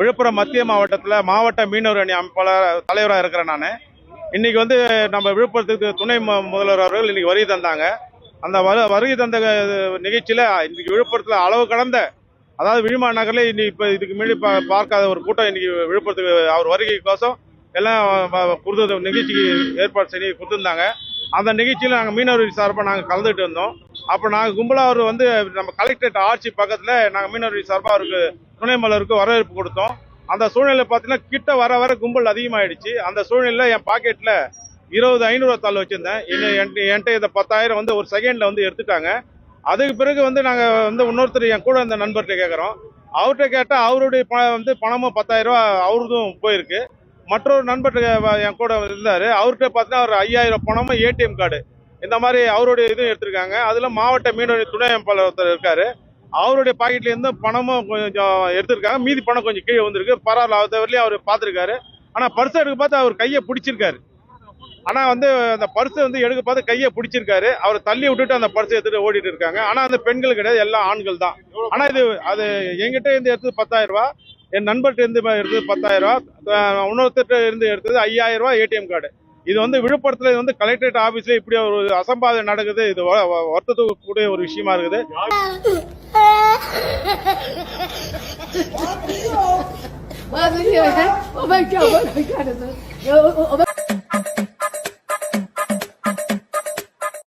விழுப்புரம் மத்திய மாவட்டத்தில் மாவட்ட மீனவர் அணி அமைப்பாளர் தலைவராக இருக்கிறேன் நான். இன்றைக்கி வந்து நம்ம விழுப்புரத்துக்கு துணை முதல்வர் அவர்கள் இன்றைக்கி வருகை தந்தாங்க. அந்த வரு வருகை தந்த நிகழ்ச்சியில் இன்றைக்கி விழுப்புரத்தில் அளவு கடந்த அதாவது விழுமா நகரில் இன்னைக்கு இப்போ இதுக்கு முன்னாடி பா- பார்க்காத ஒரு கூட்டம் இன்றைக்கி விழுப்புரத்துக்கு அவர் வருகைக்கோசம் எல்லாம் வ- கொடுத்த நிகழ்ச்சிக்கு ஏற்பாடு செய்து கொடுத்துருந்தாங்க. அந்த நிகழ்ச்சியில் நாங்கள் மீனவர் சார்பாக நாங்கள் கலந்துகிட்டு இருந்தோம். அப்போ நாங்கள் கும்பலாக அவர் வந்து நம்ம கலெக்டரேட் ஆட்சி பக்கத்தில் நாங்கள் மீனவர் சார்பாக அவருக்கு துணைமலருக்கு வரவேற்பு கொடுத்தோம். அந்த சூழ்நிலை பார்த்தீங்கன்னா கிட்ட வர வர கும்பல் அதிகமாயிடுச்சு. அந்த சூழ்நிலையில் என் பாக்கெட்டில் இருபது ஐநூறுவா தாள் வச்சுருந்தேன். இன்னும் என்கிட்ட என்கிட்ட இந்த பத்தாயிரம் வந்து ஒரு செகண்டில் வந்து எடுத்துட்டாங்க. அதுக்கு பிறகு வந்து நாங்கள் வந்து இன்னொருத்தர் என் கூட இந்த நண்பர்கிட்ட கேட்குறோம் அவர்கிட்ட கேட்டால் அவருடைய ப வந்து பணமும் பத்தாயிரரூவா அவருதும் போயிருக்கு. மற்றொரு நண்பர்கிட்ட என் கூட இருந்தார். அவர்கிட்ட பார்த்தீங்கன்னா ஒரு ஐயாயிரம் பணமும் ஏடிஎம் கார்டு இந்த மாதிரி அவருடைய இதுவும் எடுத்திருக்காங்க. அதில் மாவட்ட மீனவர் துணை அமைப்பாளர் ஒருத்தர் இருக்காரு. அவருடைய பாக்கெட்லேருந்து பணமும் கொஞ்சம் எடுத்திருக்காங்க. மீதி பணம் கொஞ்சம் கீழே வந்திருக்கு பரவாயில்ல அது அவர் பார்த்துருக்காரு. ஆனால் பர்ஸ் எடுக்க பார்த்து அவர் கையை பிடிச்சிருக்காரு. ஆனால் வந்து அந்த பர்ஸ் வந்து எடுக்க பார்த்து கையை பிடிச்சிருக்காரு. அவர் தள்ளி விட்டுட்டு அந்த பர்ஸ் எடுத்துட்டு ஓடிட்டு இருக்காங்க. ஆனால் அந்த பெண்கள் கிடையாது. எல்லாம் ஆண்கள் தான். ஆனால் இது அது எங்கிட்ட இருந்து எடுத்தது பத்தாயிரம் ரூபா. என் நண்பர்கிட்ட இருந்து எடுத்தது பத்தாயிரம் ரூபா. அஹ் இருந்து எடுத்தது ஐயாயிரம் ரூபா ஏடிஎம் கார்டு. இது வந்து விழுப்புரத்தில் இது வந்து கலெக்டரேட் ஆஃபீஸில் இப்படி ஒரு அசம்பாதம் நடக்குது இது வருத்தத்துக்கு கூடிய ஒரு விஷயமா இருக்குது oh my God, oh my God,